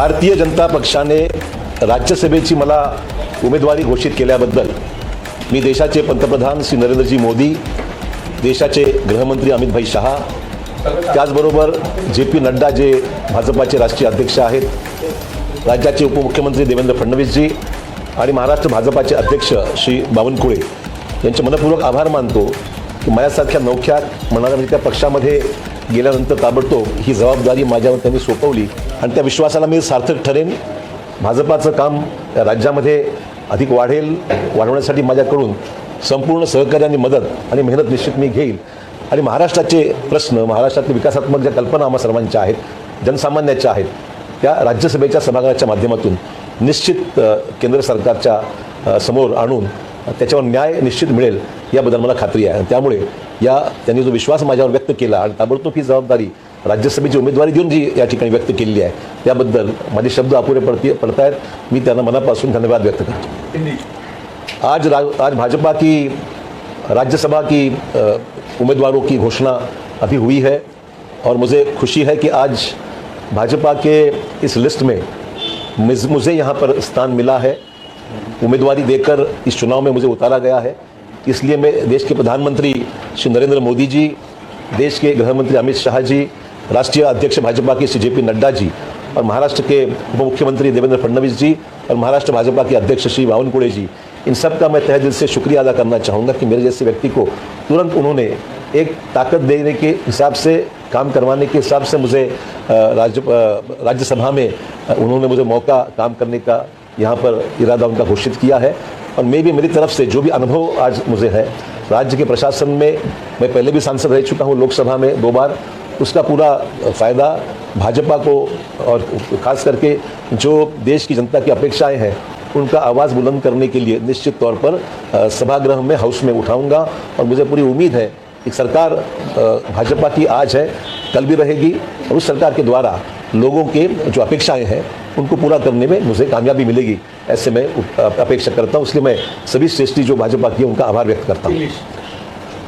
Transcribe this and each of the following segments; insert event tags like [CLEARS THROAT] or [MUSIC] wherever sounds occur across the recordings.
भारतीय जनता पक्षाने राज्यसभेची मला उमेदवारी घोषित केल्याबद्दल मी देशाचे पंतप्रधान श्री नरेंद्रजी मोदी देशाचे गृहमंत्री अमित भाई शहा त्याचबरोबर जे पी नड्डा जे भाजपाचे राष्ट्रीय अध्यक्ष आहेत राज्याचे उपमुख्यमंत्री देवेंद्र फडणवीसजी आणि महाराष्ट्र भाजपाचे अध्यक्ष श्री बावनकुळे यांचे मनपूर्वक आभार मानतो की माझ्यासारख्या नौख्या म्हणाल्या म्हणजे त्या पक्षामध्ये गेल्यानंतर ताबडतोब ही जबाबदारी माझ्यावर त्यांनी सोपवली. आणि त्या विश्वासाला मी सार्थक ठरेन. भाजपाचं काम या राज्यामध्ये अधिक वाढेल वाढवण्यासाठी माझ्याकडून संपूर्ण सहकार्य आणि मदत आणि मेहनत निश्चित मी घेईल. आणि महाराष्ट्राचे प्रश्न महाराष्ट्रातले विकासात्मक ज्या कल्पना आम्हा सर्वांच्या आहेत जनसामान्याच्या आहेत त्या राज्यसभेच्या सभागृहाच्या माध्यमातून निश्चित केंद्र सरकारच्या समोर आणून त्याच्यावर न्याय निश्चित मिळेल याबद्दल मला खात्री आहे. आणि त्यामुळे या त्यांनी जो विश्वास माझ्यावर व्यक्त केला आणि ताबडतोब ही जबाबदारी राज्यसभेची उमेदवारी देऊन जी या ठिकाणी व्यक्त केलेली आहे त्याबद्दल माझे शब्द अपुरे पडते पडतायत. मी त्यांना मनापासून धन्यवाद व्यक्त करतो. आज रा, आज भाजपा की राज्यसभा की उम्मीदवारों की घोषणा अभी हुई है और मुझे खुशी है कि आज भाजपा के इस लिस्ट में मुझे यहाँ पर स्थान मिला है। उम्मीदवारी देकर इस चुनाव में मुझे उतारा गया है। इसलिए मैं देश के प्रधानमंत्री श्री नरेंद्र मोदी जी देश के गृहमंत्री अमित शाह जी राष्ट्रीय अध्यक्ष भाजपा के श्री जे पी नड्डा जी और महाराष्ट्र के उप मुख्यमंत्री देवेंद्र फडणवीस जी और महाराष्ट्र भाजपा के अध्यक्ष श्री बावनकुड़े जी। इन सब का मैं तह दिल से शुक्रिया अदा करना चाहूँगा कि मेरे जैसे व्यक्ति को तुरंत उन्होंने एक ताकत देने के हिसाब से, काम करवाने के हिसाब से मुझे राज्य राज्यसभा में उन्होंने मुझे मौका, काम करने का यहाँ पर इरादा उनका घोषित किया है। और मैं भी मेरी तरफ़ से जो भी अनुभव आज मुझे है, राज्य के प्रशासन में मैं पहले भी सांसद रह चुका हूँ लोकसभा में दो बार उसका पूरा फ़ायदा भाजपा को और ख़ास करके जो देश की जनता की अपेक्षाएँ हैं उनका आवाज़ बुलंद करने के लिए निश्चित तौर पर सभागृह में हाउस में उठाऊँगा। और मुझे पूरी उम्मीद है कि सरकार भाजपा की आज है कल भी रहेगी। और उस सरकार के द्वारा लोगों के जो अपेक्षाएँ हैं उनको पूरा करने में मुझे कामयाबी मिलेगी ऐसे मैं अपेक्षा करता हूँ। इसलिए मैं सभी श्रेष्ठी जो भाजपा की उनका आभार व्यक्त करता हूँ।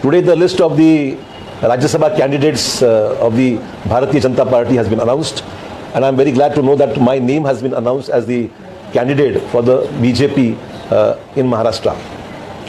Today the list of the Rajya Sabha candidates uh, of the Bharatiya Janata Party has been announced, and I'm very glad to know that my name has been announced as the candidate for the BJP uh, in Maharashtra.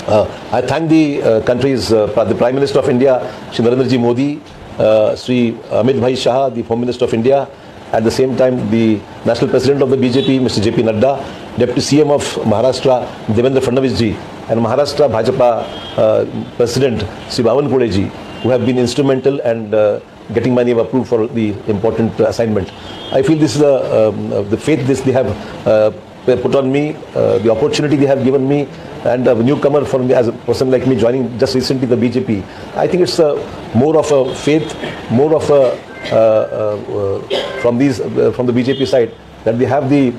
Uh, I thank the uh, country's uh, the Prime Minister of India, Shri Narendra Ji Modi, uh, Shri Amit Bhai Shah, the Home Minister of India, at the same time the National President of the BJP, Mr. JP Nadda, Deputy CM of Maharashtra, Devendra Fadnavis ji, and Maharashtra Bhajapa uh, President, Sri Bhavan Kode ji, who have been instrumental and uh, getting my name approved for the important uh, assignment. I feel this is a, um, uh, the faith this they have uh, put on me, uh, the opportunity they have given me, and a newcomer for me as a person like me joining just recently the BJP. I think it's a, more of a faith, more of a uh, uh, uh, from these uh, from the BJP side that they have the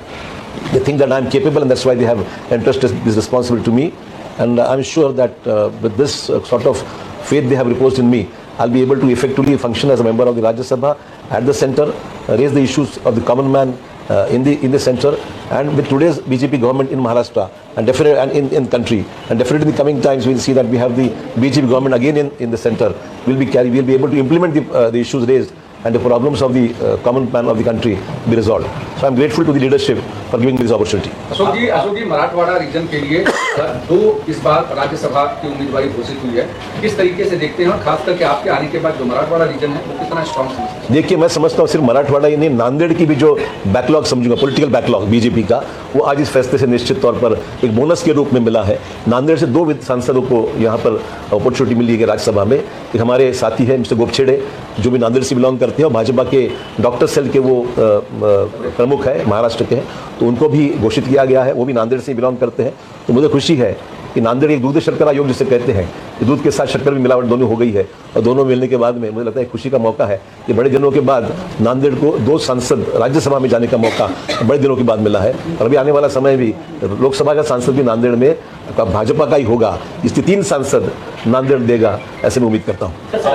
they think that I'm capable and that's why they have entrusted this responsibility to me. And I'm sure that uh, with this uh, sort of faith they have reposed in me, I'll be able to effectively function as a member of the Rajya Sabha at the center, uh, raise the issues of the common man uh, in the in the center, and with today's BJP government in Maharashtra and definitely and in, in country, and definitely in the coming times we'll see that we have the BJP government again in, in the center. We'll be carry, we'll be able to implement the, uh, the issues raised and the problems of the uh, common man of the country be resolved. So I'm grateful to the leadership for giving me this opportunity. Ashok ji Ashok ji Marathwada region के लिए दो इस बार राज्यसभा की उम्मीदवार घोषित हुई है। किस तरीके से देखते हैं खास करके आपके आने के बाद जो मराठवाड़ा रीजन है, वो कितना स्ट्रॉन्ग देखिए, मैं समझता हूँ सिर्फ़ मराठवाड़ा ही नहीं, नांदेड़ की भी जो बैकलॉग समझूँगा पॉलिटिकल बैकलॉग बीजेपी का वो आज इस फैसले से निश्चित तौर पर एक बोनस के रूप में मिला है। नांदेड़ से दो सांसदों को यहाँ पर अपॉर्चुनिटी मिली है राज्यसभा में। एक हमारे साथी हैं, मिस्टर गोपछेड़े, जो भी नांदेड़ से बिलोंग करते हैं और भाजपा के डॉक्टर सेल के वो प्रमुख है, महाराष्ट्र के हैं। तो उनको भी घोषित किया गया है, वो भी नांदेड़ से बिलोंग करते हैं। तो मुझे खुशी है कि नांदेड़ एक दूध शर्करा योग जिसे कहते हैं, कि दूध के साथ शक्कर भी मिलावट दोनों हो गई है और दोनों मिलने के बाद में मुझे लगता है खुशी का मौका है कि बड़े दिनों के बाद नांदेड़ को दो सांसद राज्यसभा में जाने का मौका बड़े दिनों के बाद मिला है। और अभी आने वाला समय भी, लोकसभा का सांसद भी नांदेड़ में भाजपा का ही होगा इसलिए तीन सांसद नांदेड़ देगा ऐसे मैं उम्मीद करता हूँ. असं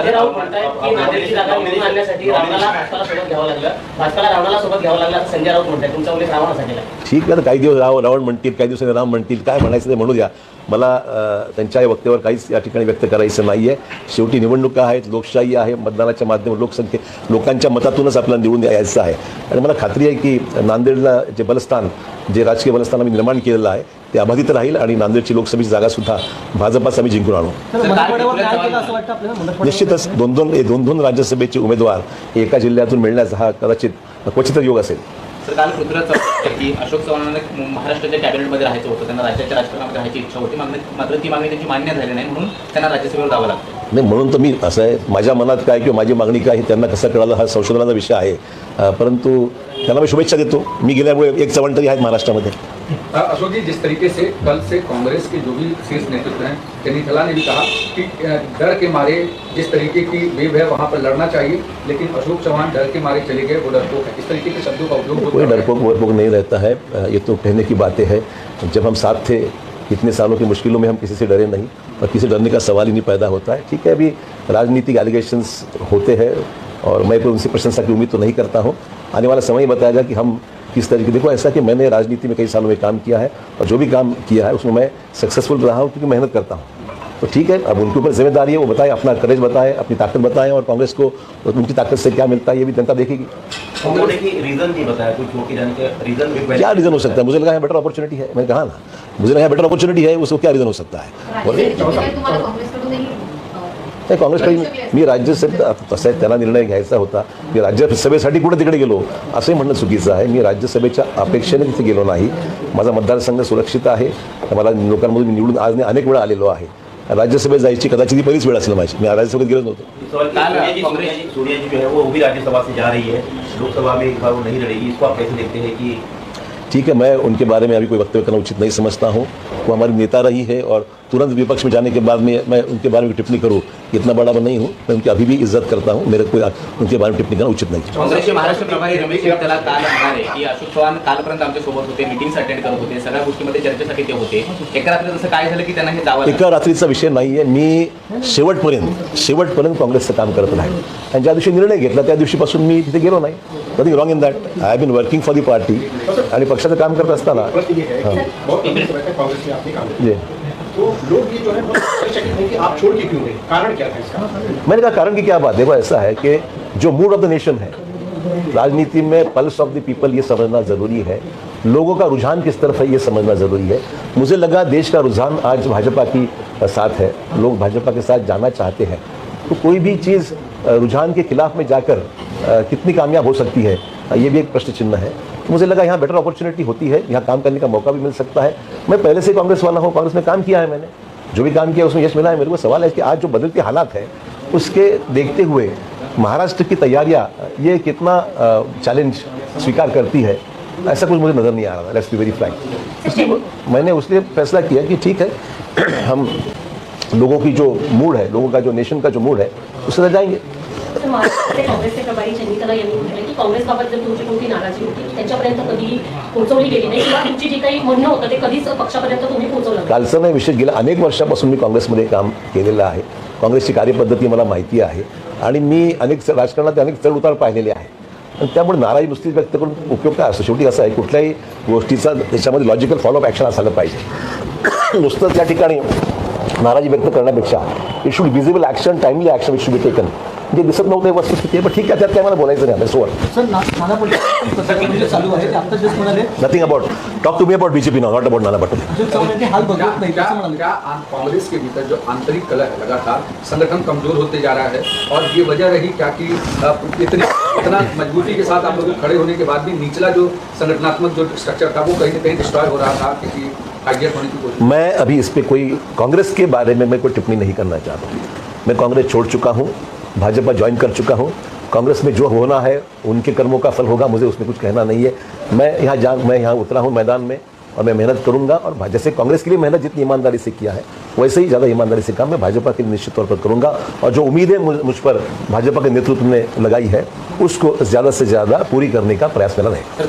ठीक आहे काही दिवस राव रावण म्हणतील काही दिवसांनी राम म्हणतील काय म्हणायचं ते म्हणू द्या मला त्यांच्या या वक्त्यावर काहीच या ठिकाणी व्यक्त करायचं नाही आहे शेवटी निवडणुका आहेत लोकशाही आहे मतदानाच्या माध्यमातून लोकसंख्ये लोकांच्या मतातूनच आपल्याला निवडून यायचं आहे. आणि मला खात्री आहे की नांदेडला जे बलस्थान जे राजकीय बलस्थान आम्ही निर्माण केलेलं आहे ते अबाधित राहील आणि नांदेडची लोकसभेची जागासुद्धा भाजपाच आम्ही जिंकून आणू. तर मराठवाड्यावर काय केलं असं वाटतं आपल्याला? मराठवाड्यावर निश्चितच दोन दोन हे दोन दोन राज्यसभेचे उमेदवार एका जिल्ह्यातून मिळण्याचा हा कदाचित क्वचितच योग असेल. तर काल पृथ्वीराज चव्हाण की अशोक चव्हाणांना महाराष्ट्राच्या कॅबिनेटमध्ये राहायचं होतं. त्यांना राज्याच्या राजकारणामध्ये राहायची इच्छा होती. मागणी मात्र ती मागणी त्यांची मान्य झाली नाही म्हणून त्यांना राज्यसभेवर जावं लागतं. नाही म्हणून तर मी असं आहे माझ्या मनात काय किंवा माझी मागणी काय हे त्यांना कसं कळालं हा संशोधनाचा विषय आहे. परंतु त्यांना मी शुभेच्छा देतो. मी गेल्यामुळे एक चव्हाण तरी आहेत महाराष्ट्रामध्ये. अशोक जी जिस तरीके से कल से कांग्रेस के जो भी शीर्ष नेतृत्व हैं चनीथला ने भी कहा कि डर के मारे जिस तरीके की वेव है वहाँ पर लड़ना चाहिए लेकिन अशोक चौहान डर के मारे चले गए वो डरपोक है। इस तरीके के शब्दों का उपयोग कोई। डरपोक वरपोक नहीं रहता है। ये तो कहने की बातें हैं। जब हम साथ थे इतने सालों की मुश्किलों में हम किसी से डरे नहीं और किसी डरने का सवाल ही नहीं पैदा होता है। ठीक है अभी राजनीतिक एलिगेशंस होते हैं और मैं कोई उनसे प्रशंसा की उम्मीद तो नहीं करता हूँ। आने वाला समय ही बताएगा कि हम किस तरीके देखो ऐसा कि मैंने राजनीति में कई सालों में काम किया है और जो भी काम किया है उसमें मैं सक्सेसफुल रहा हूँ क्योंकि मेहनत करता हूँ। तो ठीक है अब उनके ऊपर ज़िम्मेदारी है वो बताएँ अपना करेज बताएँ अपनी ताकत बताएँ और कांग्रेस को उनकी ताकत से क्या मिलता है ये भी जनता देखेगी। रीजन नहीं बताया कुछ जाने के रीजन क्या रीज़न हो सकता है? मुझे लगा है बेटर अपॉर्चुनिटी है। मैंने कहा ना मुझे लगा बेटर अपॉर्चुनिटी है उसको क्या रीज़न हो सकता है? नाही काँग्रेसकडे मी राज्यसभेत आता तसं आहे त्यांना निर्णय घ्यायचा होता? मी राज्यसभेसाठी कुठे तिकडे गेलो? असंही म्हणणं चुकीचं आहे. मी राज्यसभेच्या अपेक्षेने तिथे गेलो नाही. माझा मतदारसंघ सुरक्षित आहे. मला लोकांमधून मी निवडून आज अनेक वेळा आलेलो आहे. राज्यसभेत जायची कदाचित ही पहिलीच वेळ असेल माझी मी राज्यसभेत गेलो नव्हतो. ठीक है मैं उनके बारे में अभी कोई वक्तव्य करना उचित नहीं समझता हूँ। वो हमारी नेता रही है और तुरंत विपक्ष में जाने के बाद में मैं उनके बारे में टिप्पणी करूँ इतना बड़ा मैं नहीं हूँ। मैं उनकी अभी भी इज़्ज़त करता हूँ मेरे कोई उनके बारे में टिप्पणी करना उचित नहीं। काँग्रेसचे महाराष्ट्र प्रभारी रमेश त्याला काल म्हणाले की अशोक चव्हाण कालपर्यंत आमच्या सोबत होते मिटिंग्स अटेंड करत होते सगळ्या गोष्टीमध्ये चर्चेसाठी ते होते. एका रात्री तसं काय झालं की त्यांना हे लागलं. एका रात्रीचा विषय नाही आहे. मी शेवटपर्यंत शेवटपर्यंत काँग्रेसचं काम करत राहील आणि ज्या दिवशी निर्णय घेतला त्या दिवशीपासून मी तिथे गेलो नाही. Nothing wrong in that I have been working for the party आणि पक्षाचं काम करत असताना. जे. तो लोग ये जो है बहुत आश्चर्यचकित हैं कि आप छोड़ के क्यों गए? कारण क्या था इसका? मैंने कहा कारण की क्या बात देखो ऐसा है कि जो मूड ऑफ़ द नेशन है राजनीति में पल्स ऑफ़ द पीपल ये समझना ज़रूरी है। लोगों का रुझान किस तरफ़ है ये समझना ज़रूरी है। मुझे लगा देश का रुझान आज भाजपा की साथ है। लोग भाजपा के साथ जाना चाहते हैं। तो कोई भी चीज़ रुझान के खिलाफ में जाकर कितनी कामयाब हो सकती है? ये भी एक प्रश्न चिन्ह है। तो मुझे लगा यहाँ बेटर अपॉर्चुनिटी होती है यहाँ काम करने का मौका भी मिल सकता है। मैं पहले से कांग्रेस वाला हूँ कांग्रेस में काम किया है मैंने। जो भी काम किया उसमें यश मिला है। मेरे को सवाल है कि आज जो बदलते हालात है उसके देखते हुए महाराष्ट्र की तैयारियाँ ये कितना चैलेंज स्वीकार करती है ऐसा कुछ मुझे नज़र नहीं आ रहा था। लेट्स बी वेरी फ्रैंक इसलिए मैंने उसलिए फैसला किया कि ठीक है [CLEARS THROAT] हम लोगों की जो मूड है लोगों का जो नेशन का जो मूड है उससे जाएँगे। महाराष्ट्राचे काँग्रेसचे प्रभारी चंदीतला यांनी म्हटलं की काँग्रेसबाबत जर तुमची कोणती नाराजी होती ती त्यांच्यापर्यंत कधीही पोहोचवली गेली नाही किंवा तुमची जी काही म्हणणं होतं ते कधीच पक्षापर्यंत तुम्ही पोहोचवलं कालचं नाही विषय गेल्या अनेक वर्षापासून मी काँग्रेसमध्ये काम केलेलं आहे. काँग्रेसची कार्यपद्धती मला माहिती आहे. आणि मी अनेक राजकारणात अनेक चढउतार पाहिलेले आहे आणि त्यामुळे नाराजी नुसतीच व्यक्त करून उपयोग काय असतो? शेवटी असं आहे कुठल्याही गोष्टीचा त्याच्यामध्ये लॉजिकल फॉलोअप ॲक्शन असायला पाहिजे. [COUGHS] नुसतं त्या ठिकाणी नाराजी व्यक्त करण्यापेक्षा it should visible action timely action it should be taken जे दिसत नव्हतं वस्तुस्थिती आहे पण ठीक आहे त्यात काय मला बोलायचं नाही आता सोड सर ना नाना पटोले पत्रकार परिषद चालू आहे ते आता जस्ट म्हणाले. Nothing about talk to me about BJP not about Nana Patole Ashok Chavan हाल क्या बघत नाही क्या असं म्हणाले. क्या आं- कांग्रेस के भीतर जो आंतरिक कलह है लगातार संगठन कमज़ोर होते जा रहा है और ये वजह रही क्या कि अ, इतनी इतना मजबूती के साथ आप लोग खड़े होने के बाद भी निचला जो संगठनात्मक जो स्ट्रक्चर था वो कहीं ना कहीं डिस्ट्रॉय हो रहा था किसी हाइजेक होने की कोशिश। मैं अभी इस पे कोई कांग्रेस के बारे में मैं कोई टिप्पणी नहीं करना चाहता। हूँ मैं कांग्रेस छोड़ चुका हूँ भाजपा ज्वाइन कर चुका हूँ। कांग्रेस में जो होना है उनके कर्मों का फल होगा मुझे उसमें कुछ कहना नहीं है। मैं यहाँ जा मैं यहाँ उतरा हूँ मैदान में और मैं मेहनत करूँगा और जैसे कांग्रेस के लिए मेहनत जितनी ईमानदारी से किया है वैसे ही ज़्यादा ईमानदारी से काम मैं भाजपा के लिए निश्चित तौर पर करूँगा। और जो उम्मीदें मुझ मुझ पर भाजपा के नेतृत्व ने लगाई है उसको ज़्यादा से ज़्यादा पूरी करने का प्रयास मेरा रहेगा।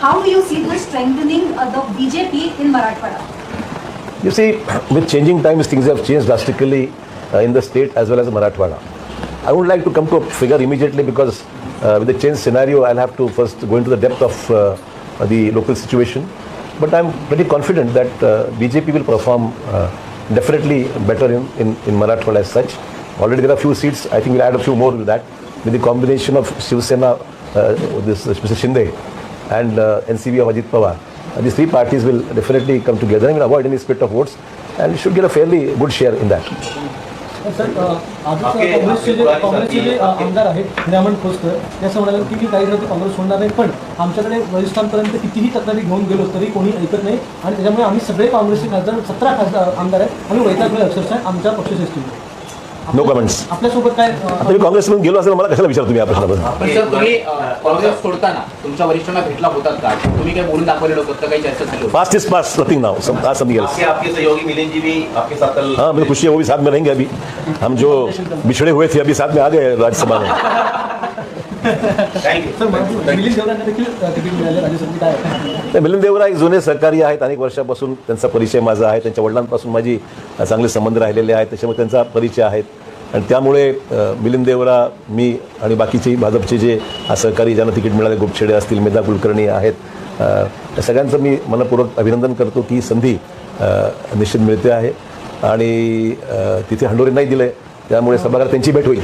How do you see uh, the strengthening of the BJP in Marathwada? You see, [CLEARS THROAT] with changing times, things have changed drastically uh, in the state as well as Marathwada. I would like to come to a figure immediately because uh, with the change scenario, I'll have to first go into the depth of uh, the local situation. But I'm pretty confident that uh, BJP will perform uh, definitely better in, in, in Marathwada as such. Already there are a few seats. I think we'll add a few more to that with the combination of Shiv Sena, uh, this uh, Mr. Shinde, and uh, NCB of Ajit Pawar. Uh, these three parties will definitely come together and will avoid any split of votes and should get a fairly good share in that. Sir आपके- काँग्रेसचे जे काँग्रेसचे आमदार आहेत निरामण खोसकर ते असं म्हणाले की काही काँग्रेस सोडणार नाही पण आमच्याकडे वरिष्ठांपर्यंत कितीही तक्रारी घेऊन गेलो तरी कोणी ऐकत नाही आणि त्याच्यामुळे आम्ही सगळे काँग्रेसचे खासदार सतरा खासदार आमदार आहेत आम्ही वैतागले अक्षरशः आमच्या No कमेंट्स आपल्यासोबत काय आता मी काँग्रेसमधून गेलो असेल मला कशाला विचार तुम्ही या प्रश्नाबद्दल पण सर तुम्ही अ, काँग्रेस सोडताना तुमच्या वरिष्ठांना भेटला होतात का? तुम्ही काय बोलून दाखवलेलं होतं? का काही चर्चा झाली होती. Past is past nothing now some आज समथिंग एल्स आपके आपके सहयोगी मिलिंद जी भी आपके साथ कल हाँ मुझे खुशी है वो भी साथ में रहेंगे अभी। हम जो बिछड़े हुए थे अभी साथ में आ गए राज्यसभा में। मिलिंद देवरा एक जुने सहकारी आहेत. अनेक वर्षापासून त्यांचा परिचय माझा आहे. त्यांच्या वडिलांपासून माझी चांगले संबंध राहिलेले आहेत. त्याच्यामुळे त्यांचा परिचय आहेत आणि त्यामुळे मिलिंद देवरा मी आणि बाकीचे भाजपचे जे सहकारी ज्यांना तिकीट मिळाले गोपछेडे असतील मेधा कुलकर्णी आहेत. त्या सगळ्यांचं मी मनपूर्वक अभिनंदन करतो की ही संधी निश्चित मिळते आहे. आणि तिथे हंडोरे नाही दिले. त्यामुळे सभागृहात त्यांची भेट होईल.